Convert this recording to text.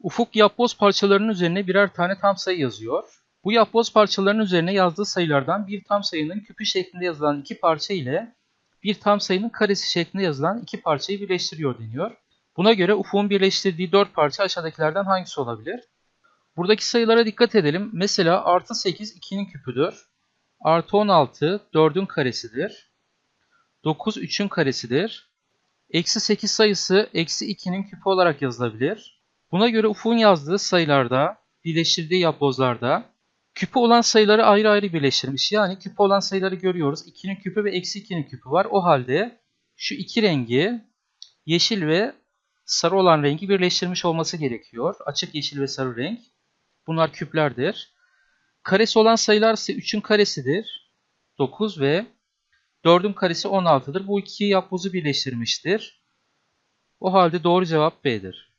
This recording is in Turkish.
Ufuk yapboz parçalarının üzerine birer tane tam sayı yazıyor. Bu yapboz parçalarının üzerine yazdığı sayılardan bir tam sayının küpü şeklinde yazılan iki parça ile bir tam sayının karesi şeklinde yazılan iki parçayı birleştiriyor deniyor. Buna göre Ufuk'un birleştirdiği dört parça aşağıdakilerden hangisi olabilir? Buradaki sayılara dikkat edelim. Mesela artı 8 2'nin küpüdür. Artı 16 4'ün karesidir. 9 3'ün karesidir. Eksi 8 sayısı eksi 2'nin küpü olarak yazılabilir. Buna göre Ufuk'un yazdığı sayılarda, birleştirdiği yapbozlarda küpü olan sayıları ayrı ayrı birleştirmiş. Yani küpü olan sayıları görüyoruz. 2'nin küpü ve eksi 2'nin küpü var. O halde şu iki rengi yeşil ve sarı olan rengi birleştirmiş olması gerekiyor. Açık yeşil ve sarı renk. Bunlar küplerdir. Karesi olan sayılar ise 3'ün karesidir. 9 ve 4'ün karesi 16'dır. Bu iki yapbozu birleştirmiştir. O halde doğru cevap B'dir.